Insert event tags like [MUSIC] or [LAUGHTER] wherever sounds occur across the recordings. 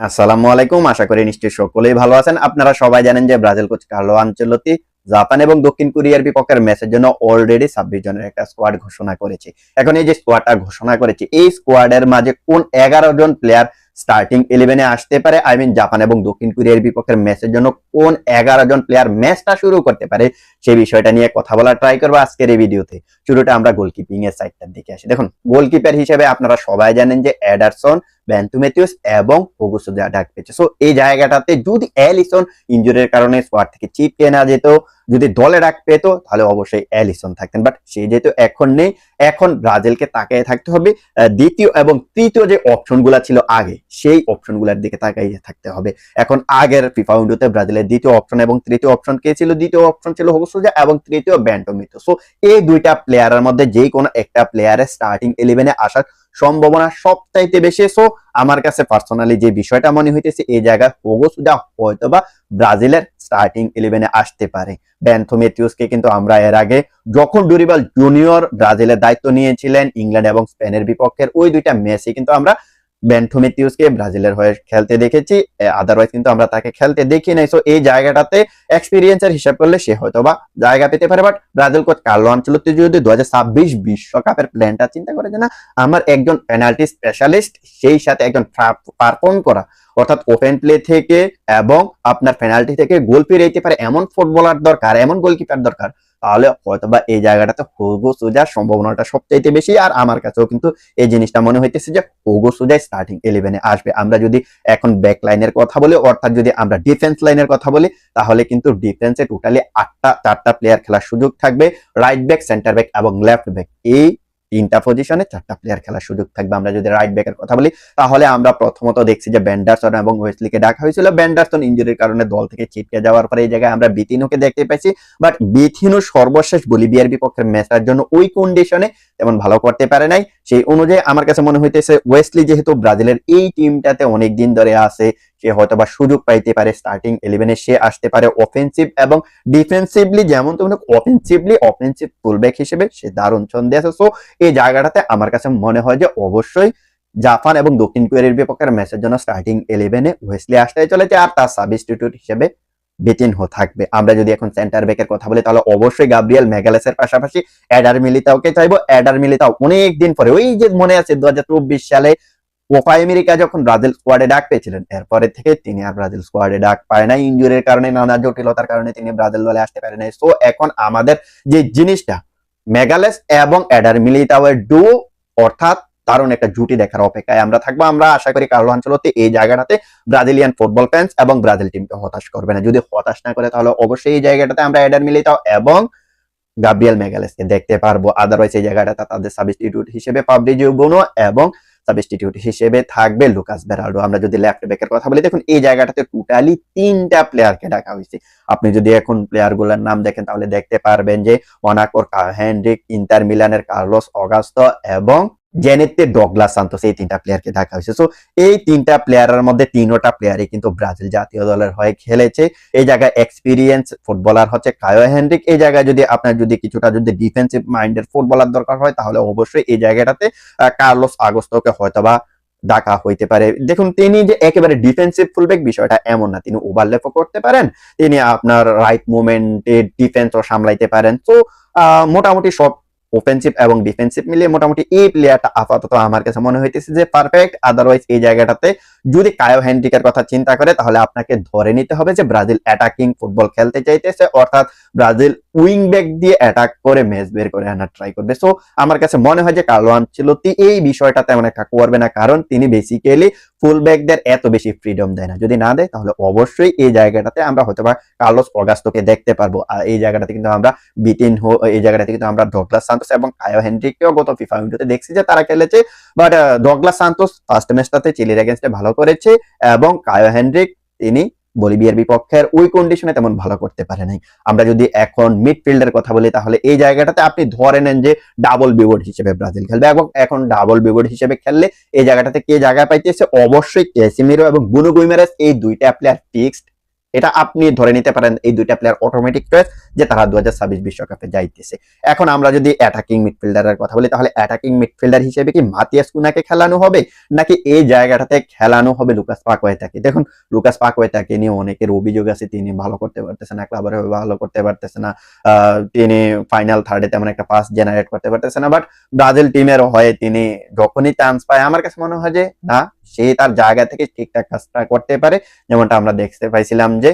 আসসালামু আলাইকুম। আশা করি নিশ্চয়ই সকলেই ভালো আছেন। আপনারা সবাই জানেন যে Brazil coach Carlo Ancelotti Japan এবং দক্ষিণ কোরিয়ার বিপক্ষের ম্যাচের জন্য অলরেডি ছাব্বিশ জনের একটা স্কোয়াড ঘোষণা করেছে। এখন এই যে স্কোয়াডটা ঘোষণা করেছে, এই স্কোয়াডের মাঝে কোন এগারো জন প্লেয়ার স্টার্টিং ইলেভেনে আসতে পারে? আই মিন জাপান এবং দক্ষিণ কোরিয়ার বিপক্ষের ম্যাচের জন্য কোন এগারো জন প্লেয়ার ম্যাচটা শুরু করতে পারে, সেই বিষয়টা নিয়ে কথা বলার ট্রাই করব আজকের এই ভিডিওতে। শুরুটা আমরা গোলকিপিং এর সাইডটার দিকে আসি। দেখুন গোলকিপার হিসেবে আপনারা সবাই জানেন যে অ্যাডারসন ব্যান্তুমেথিউস এবং ওগুসো ডাক পেয়েছে। সো এই জায়গাটাতে যদি অ্যালিসন ইঞ্জুরির কারণে স্কোয়াড থেকে চিপকে না যেত, যদি দলে ডাক পেত, তাহলে অবশ্যই অ্যালিসন থাকতেন। বাট সে যেহেতু এখন নেই, এখন ব্রাজিলকে তাকিয়ে থাকতে হবে। দ্বিতীয় এবং তৃতীয় যে অপশনগুলো ছিল আগে, সেই অপশনগুলোর দিকে তাকিয়ে থাকতে হবে। এখন আগের ফিফা উইন্ডোতে ব্রাজিলের দ্বিতীয় অপশন এবং তৃতীয় অপশন কে ছিল? দ্বিতীয় অপশন ছিল হোগসোজা এবং তৃতীয় ব্যান্টোমিতো সো এই দুইটা প্লেয়ারের মধ্যে যে কোনো একটা প্লেয়ারের স্টার্টিং ইলেভেনে আসার সম্ভাবনা সবচাইতে বেশি। সো আমার কাছে পার্সোনালি যে বিষয়টা মনে হইতেছে, এই জায়গায় হোগসোজা হয়তোবা ব্রাজিলের স্টার্টিং ইলেভেনে আসতে পারে। ব্যান্থোমেথিউসকে কিন্তু আমরা এর আগে যখন ডুরিবাল জুনিয়র ব্রাজিলের দায়িত্ব নিয়েছিলেন, ইংল্যান্ড এবং স্পেনের বিপক্ষের ওই দুইটা ম্যাচে কিন্তু আমরা ব্যান্থোমেথিউসকে ব্রাজিলের হয়ে খেলতে দেখেছি আদারওয়াইজ কিন্তু আমরা তাকে খেলতে দেখি নাই। সো এই জায়গাটাতে এক্সপিরিয়েন্সের হিসাব করলে সে হয়তো বা জায়গা পেতে পারে but Brazil coach Carlo Ancelotti যদি দু বিশ্বকাপের প্ল্যানটা চিন্তা করে না, আমার একজন পেনাল্টি স্পেশালিস্ট সেই সাথে একজন পারফর্ম করা। অর্থাৎ ওপেন প্লে থেকে এবং আপনার পেনাল্টি থেকে গোল ফিরে পারে এমন ফুটবলার দরকার, এমন গোলকিপার দরকার তাহলে হয়তোবা এই জায়গাটাতে হোগো সোজার সম্ভাবনাটা সবচাইতে বেশি। আর আমার কাছেও কিন্তু এই জিনিসটা মনে হইতেছে যে হোগো সোজায় স্টার্টিং ইলেভেনে আসবে। আমরা যদি এখন ব্যাক লাইনের কথা বলি, অর্থাৎ যদি আমরা ডিফেন্স লাইনের কথা বলি, তাহলে কিন্তু ডিফেন্সে টোটালি আটটা, চারটা প্লেয়ার খেলার সুযোগ থাকবে। রাইট ব্যাক সেন্টার ব্যাক এবং লেফট ব্যাক এই তিনটা পজিশনে চারটা প্লেয়ার খেলার সুযোগ থাকবে। আমরা যদি রাইট ব্যাকের কথা বলি, তাহলে আমরা প্রথমত দেখছি যে ব্যান্ডারসন এবং ওয়েস্টলিকে ডাকা হয়েছিল। ব্যান্ডারসন ইঞ্জুরির কারণে দল থেকে ছিটকে যাওয়ার পরে এই জায়গায় আমরা বিথিনোকে দেখতে পাইছি বাট বিথিনো সর্বশেষ বলিভিয়ার বিপক্ষের ম্যাচের জন্য ওই কন্ডিশনে তেমন ভালো করতে পারে নাই। সেই অনুযায়ী আমার কাছে মনে হইতেছে ওয়েস্টলি যেহেতু ব্রাজিলের এই টিমটাতে অনেক দিন ধরে আছে, সে হয়তো বা সুযোগ পাইতে পারে স্টার্টিং ইলেভেনে সে আসতে পারে অফেন্সিভ এবং ডিফেন্সিভলি যেমন তুমি অফেন্সিভলি অফেন্সিভ ফুলব্যাক হিসেবে সে দারুণ ছন্দে আছে। সো এই জায়গাটাতে আমার কাছে মনে হয় যে অবশ্যই জাপান এবং দক্ষিণ কোরিয়ার বিপক্ষের ম্যাচের জন্য স্টার্টিং ইলেভেনে ওয়েস্টলি আসতে চলেছে। আর তার সাবস্টিটিউট হিসেবে বেটিনহো থাকবে। আমরা যদি এখন সেন্টার ব্যাকের কথা বলি, তাহলে অবশ্যই গাব্রিয়েল মেগালেসের পাশাপাশি অ্যাডার মিলিতাওকে চাইব। অ্যাডার মিলিতাও অনেক দিন পরে, ওই যে মনে আছে দু সালে কোপা আমেরিকা যখন ব্রাজিল স্কোয়াডে ডাক পেয়েছিলেন, এরপরে থেকে তিনি আর ব্রাজিল স্কোয়াডে ডাক পায় না ইঞ্জুরির কারণে, নানা জটিলতার কারণে তিনি ব্রাজিল দলে আসতে পারে নাই। সো এখন আমাদের যে জিনিসটা মেগালেস এবং অ্যাডার মিলিতাওয়ের ডু অর্থাৎ দারুণ একটা জুটি দেখার অপেক্ষায় আমরা থাকব। আমরা আশা করি কার্লো আঞ্চলতে এই জায়গাটাতে ব্রাজিলিয়ান ফুটবল ফ্যান্স এবং ব্রাজিল টিমকে হতাশ করবে না। যদি হতাশ না করে তাহলে অবশ্যই এই জায়গাটাতে আমরা অ্যাডার মিলিতাও এবং গাব্রিয়েল মেগালেসকে দেখতে পারব। আদারওয়াইজ এই জায়গাটাতে তাদের সাবস্টিটিউট হিসেবে পাবলিজিও বোনো এবং সাবস্টিটিউট হিসেবে থাকবে লুকাস বেরাল্ডো আমরা যদি লেফট ব্যাকের কথা বলি, দেখুন এই জায়গাটাতে টোটালি তিনটা প্লেয়ারকে ডাকা হয়েছে। আপনি যদি এখন প্লেয়ারগুলার নাম দেখেন, তাহলে দেখতে পারবেন যে মনাকোর হেনরিক ইন্টার মিলানের কার্লোস অগাস্ত এবং জেনেতে ডগলাস সান্তোস এই তিনটা প্লেয়ারকে ডাকা হয়েছে। সো এই তিনটা প্লেয়ারের মধ্যে তিনোটা প্লেয়ারই কিন্তু ব্রাজিল জাতীয় দলের হয়ে খেলেছে। এই জায়গায় এক্সপিরিয়েন্স ফুটবলার হচ্ছে কায়ো হেনরিক এই জায়গায় যদি আপনার যদি কিছুটা যদি ডিফেন্সিভ মাইন্ডের ফুটবলার দরকার হয়, তাহলে অবশ্যই এই জায়গাটাতে কার্লোস আগস্তকে হয়তোবা ডাকা হইতে পারে। দেখুন, তিনি যে একেবারে ডিফেন্সিভ ফুলব্যাক বিষয়টা এমন না। তিনি ওভারল্যাপও করতে পারেন, তিনি আপনার রাইট মুভমেন্টে ডিফেন্সও সামলাইতে পারেন। তো মোটামুটি সব অফেন্সিভ এবং ডিফেন্সিভ মিলিয়ে মোটামুটি এই প্লেয়ারটা আপাতত আমার কাছে মনে হইতেছে যে পারফেক্ট আদারওয়াইজ এই জায়গাটাতে যদি কায়ো হ্যান্ড্রিকের কথা চিন্তা করে, তাহলে আপনাকে ধরে নিতে হবে যে ব্রাজিল অ্যাটাকিং ফুটবল খেলতে চাইতেছে অর্থাৎ ব্রাজিল উইং ব্যাক দিয়ে অ্যাটাক করে ম্যাচ বের করে আনার ট্রাই করবে। সো আমার কাছে মনে হয় যে কার্লো আনচেলত্তি এই বিষয়টা তেমন একটা করবে না, কারণ তিনি বেসিক্যালি ফুল ব্যাকদের এত বেশি ফ্রিডম দেয় না। যদি না দেয়, তাহলে অবশ্যই এই জায়গাটাতে আমরা হয়তো বা কার্লোস অগাস্তকে দেখতে পারব। আর এই জায়গাটাতে কিন্তু আমরা বিটিন হো, এই জায়গাটাতে কিন্তু আমরা ডগলাস সান্তোস এবং কায়ো হেনরিককেও গত ফিফা উইন্ডোতে দেখছি যে তারা খেলেছে। বাট ডগলাস সান্তোস ফার্স্ট ম্যাচটাতে চিলির এগেনস্টে ভালো করেছে এবং কায়ো হেনরিক, তিনি বলিভিয়ার বিপক্ষের ওই কন্ডিশনে তেমন ভালো করতে পারে নাই। আমরা যদি এখন মিডফিল্ডের কথা বলি, তাহলে এই জায়গাটাতে আপনি ধরে নেন যে ডাবল বিবোর্ড হিসেবে ব্রাজিল খেলবে এবং এখন ডাবল বিবোর্ড হিসেবে খেললে এই জায়গাটাতে কে জায়গা পাইতেছে? অবশ্যই ক্যাসিমিরো এবং গুনুগুইমারাস গুইমারেস, এই দুইটা প্লেয়ার ফিক্সড এটা আপনি ধরে নিতে পারেন এই দুইটা প্লেয়ার অটোমেটিক চয়েস যে তারা দু হাজার ছাব্বিশ বিশ্বকাপে যাইতেছে। এখন আমরা যদি অ্যাটাকিং মিডফিল্ডারের কথা বলি, তাহলে অ্যাটাকিং মিডফিল্ডার হিসেবে কি মাতিয়াস কুনাকে খেলানো হবে, নাকি এই জায়গাটাতে খেলানো হবে লুকাস পাকওয়েতাকে দেখুন, লুকাস পাকওয়েতাকে নিয়ে অনেকের অভিযোগ আছে, তিনি ভালো করতে পারতেছে না ক্লাবের ভালো করতে পারতেছে না তিনি ফাইনাল থার্ডে তেমন একটা পাস জেনারেট করতে পারতেছে না বাট ব্রাজিল টিমের হয়ে, তিনি যখনই চান্স পায়, আমার কাছে মনে হয় যে না সে তার জায়গা থেকে ঠিকঠাক কাজটা করতে পারে যেমনটা আমরা দেখতে পাইছিলাম যে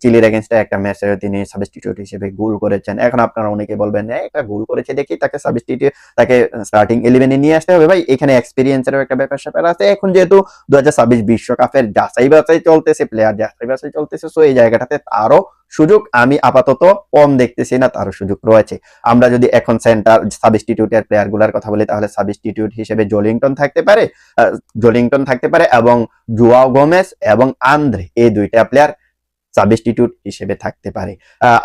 চিলির এগেনস্টে একটা ম্যাচে তিনি সাবস্টিটিউট হিসেবে গোল করেছেন। এখন আপনারা অনেকে বলবেন "এই, একটা গোল করেছে দেখি তাকে সাবস্টিটিউট তাকে স্টার্টিং ইলেভেনে নিয়ে আসতে হবে। ভাই এখানে এক্সপিরিয়েন্সের একটা ব্যাপার স্যাপার আছে। এখন যেহেতু দু হাজার ছাব্বিশ বিশ্বকাপের যাচাই বাছাই চলতেছে প্লেয়ার যাচাই বাছাই চলতেছে সো এই জায়গাটাতে তারও সুযোগ আমি আপাতত কম দেখতেছি না তারও সুযোগ রয়েছে। আমরা যদি এখন সেন্টার সাবস্টিটিউটের প্লেয়ারগুলার কথা বলি তাহলে সাবস্টিটিউট হিসেবে জলিংটন থাকতে পারে জলিংটন থাকতে পারে এবং জুয়াও গোমেস এবং আন্দ্রে এই দুইটা প্লেয়ার সাবস্টিটিউট হিসেবে থাকতে পারে।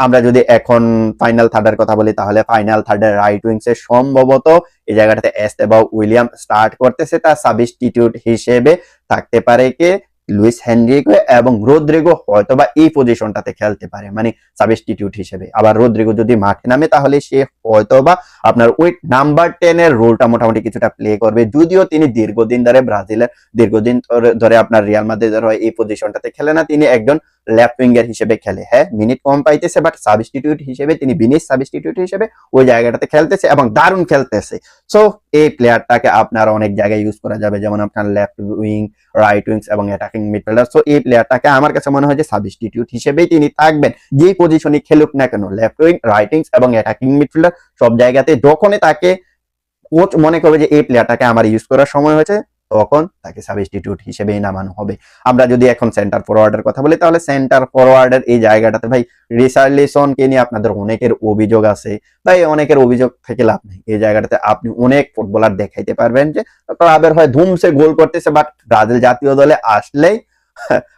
আমরা যদি এখন ফাইনাল থার্ডের কথা বলি, তাহলে ফাইনাল থার্ডের রাইট উইংস এ সম্ভবত এই জায়গাটাতে এস্তেবা উইলিয়াম স্টার্ট করতেছে তার সাবস্টিটিউট হিসেবে। থাকতে পারে কে? লুইস হেনরিগো এবং রোদ্রিগো হয়তোবা এই পজিশনটাতে খেলতে পারে মানে সাবস্টিটিউট হিসেবে। আবার রোদ্রিগো যদি মাঠে নামে, তাহলে সে হয়তো বা আপনার ওই নাম্বার টেন এর রোলটা মোটামুটি কিছুটা প্লে করবে। যদিও তিনি দীর্ঘদিন ধরে ব্রাজিলের, দীর্ঘদিন ধরে আপনার রিয়াল মাদ্রিদের হয়ে এই পজিশনটাতে খেলে না, তিনি একজন লেফট উইঙ্গার হিসেবে খেলে। হ্যাঁ মিনিট কম পাইতেছে বাট সাবস্টিটিউট হিসেবে তিনি বিনিশ সাবস্টিটিউট হিসেবে ওই জায়গাটাতে খেলতেছে এবং দারুণ খেলতেছে। সো এই প্লেয়ারটাকে আপনার অনেক জায়গায় ইউজ করা যাবে, যেমন আপনার লেফট উইং রাইট উইংস এবং অ্যাটাকিং মিডফিল্ডার সো এই প্লেয়ারটাকে আমার কাছে মনে হয় যে সাবস্টিটিউট হিসেবেই তিনি থাকবেন। যে পজিশনে খেলুক না কেন লেফট উইং রাইট উইংস এবং অ্যাটাকিং মিডফিল্ডার সব জায়গাতে যখনই তাকে কোচ মনে করবে যে এই প্লেয়ারটাকে আমার ইউজ করার সময় হয়েছে তখন তাকে সাবস্টিটিউট হিসেবেই নামানো হবে। আমরা যদি এখন সেন্টার ফরওয়ার্ডের কথা বলি, তাহলে সেন্টার ফরওয়ার্ডের এই জায়গাটাতে ভাই রিসার্লিসনকে নিয়ে আপনাদের অনেকের অভিযোগ আছে। ভাই, অনেকের অভিযোগ থেকে লাভ নেই। এই জায়গাটাতে আপনি অনেক ফুটবলার দেখাইতে পারবেন যে, ক্লাবের হয় ধুমসে গোল করতেছে বাট ব্রাজিল জাতীয় দলে আসলেই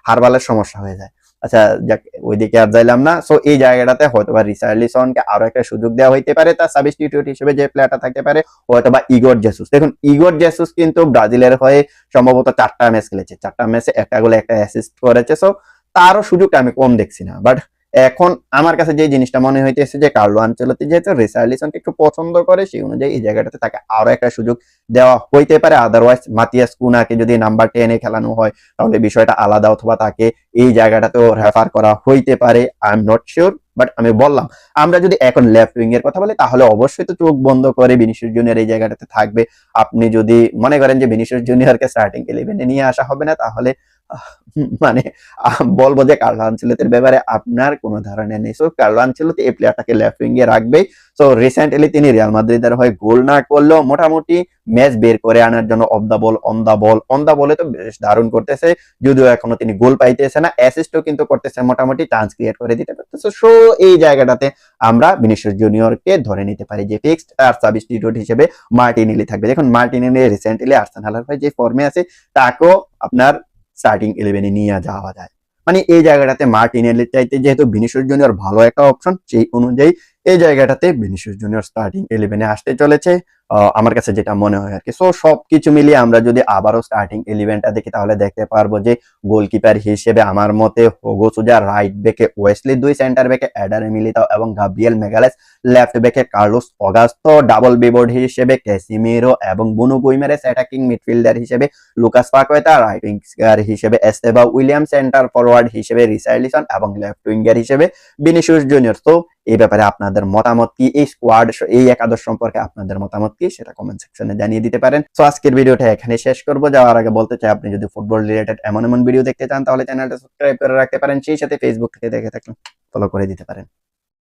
হারবালের সমস্যা হয়ে যায়। আচ্ছা যাক, ওইদিকে আর যাইলাম না। সো এই জায়গাটাতে হয়তো বা রিসার্লিসনকে আরও একটা সুযোগ দেওয়া হইতে পারে, তার সাবস্টিটিউট হিসেবে যে প্লেয়ারটা থাকতে পারে হয়তো বা ইগর জেসুস দেখুন ইগর জেসুস কিন্তু ব্রাজিলের হয়ে সম্ভবত চারটা ম্যাচ খেলেছে। চারটা ম্যাচে একটা গোলে একটা অ্যাসিস্ট করেছে। সো তারও সুযোগটা আমি কম দেখছি না। বাট এখন আমার কাছে যে জিনিসটা মনে হইতেছে যে কার্লো আনচেলতি যেহেতু রিসার্লিসনকে একটু পছন্দ করে, সেই অনুযায়ী এই জায়গাটাতে তাকে আরও একটা সুযোগ দেওয়া হইতে পারে। আদারওয়াইজ মাতিয়াস কুনাকে যদি নাম্বার টেনে খেলানো হয়, তাহলে বিষয়টা আলাদা অথবা তাকে এই জায়গাটাতেও রেফার করা হইতে পারে। I am not sure but আমি বললাম, আমরা যদি এখন লেফট উইং এর কথা বলি, তাহলে অবশ্যই তো চোখ বন্ধ করে বিনিশিয়াস জুনিয়র এই জায়গাটাতে থাকবে। আপনি যদি মনে করেন যে বিনিশিয়াস জুনিয়রকে স্টার্টিং ইলেভেনে নিয়ে আসা হবে না, তাহলে [LAUGHS] মানে বলব যে কার্লো আনচেলতির ব্যাপারে আপনার কোনো ধারণা নেই। সো কার্লো আনচেলতি এই প্লেয়ারটাকে লেফট উইং এ রাখবেই। সো রিসেন্টলি তিনি রিয়াল মাদ্রিদের হয়ে গোল না করলেও মোটামুটি ম্যাচ বের করে আনার জন্য off the ball on the ball on the বলে তো বেশ দারুণ করতেছে। যদিও এখনও তিনি গোল পাইতেছে না অ্যাসিস্টও কিন্তু করতেছে, মোটামুটি চান্স ক্রিয়েট করে দিতে পারতেছে। সো এই জায়গাটাতে আমরা বিনিশিয়াস জুনিয়রকে ধরে নিতে পারি যে ফিক্সড আর সাবস্টিটিউট হিসেবে মার্টিনেলি থাকবে। দেখুন, মার্টিনেলি রিসেন্টলি আর্সেনালের হয়ে যে ফর্মে আছে, তাকেও আপনার স্টার্টিং ইলেভেনে নিয়ে যাওয়া যায়। মানে এই জায়গাটাতে মার্টিনেলের চাইতে যেহেতু বিনিশিয়াস জুনিয়র ভালো একটা অপশন সেই অনুযায়ী এই জায়গাটাতে বিনিশিয়াস জুনিয়র স্টার্টিং ইলেভেনে আসতে চলেছে। আমার কাছে যেটা মনে হয় আর কি। সো সবকিছু মিলিয়ে আমরা যদি আবারও স্টার্টিং ইলেভেনটা দেখি, তাহলে দেখতে পারব যে গোলকিপার হিসেবে আমার মতে হোগো সুজা রাইট ব্যাকে ওয়েসলি দুই সেন্টার ব্যাকে অ্যাডারে মিলিতাও এবং গাব্রিয়েল মেগালেস লেফট ব্যাকে কার্লোস অগাস্তো ডাবল বিবোর্ড হিসেবে ক্যাসিমিরো এবং বুনু গুইমেরেস অ্যাটাকিং মিডফিল্ডার হিসেবে লুকাস পাকওয়েতা রাইট উইঙ্গার হিসেবে এস্তেবা উইলিয়াম সেন্টার ফরওয়ার্ড হিসেবে রিসাইলিসন এবং লেফট উইঙ্গার হিসেবে বিনিশিয়াস জুনিয়র তো এই ব্যাপারে আপনাদের মতামত কি? এই স্কোয়াড এই একাদশ সম্পর্কে আপনাদের মতামত কি? সেটা কমেন্ট সেকশনে জানিয়ে দিতে পারেন। তো আজকের ভিডিওটা এখানে শেষ করব। যাওয়ার আগে বলতে চাই, আপনি যদি ফুটবল রিলেটেড এমন এমন ভিডিও দেখতে চান, তাহলে চ্যানেলটা সাবস্ক্রাইব করে রাখতে পারেন। সেই সাথে ফেসবুক থেকে দেখে থাকলে ফলো করে দিতে পারেন।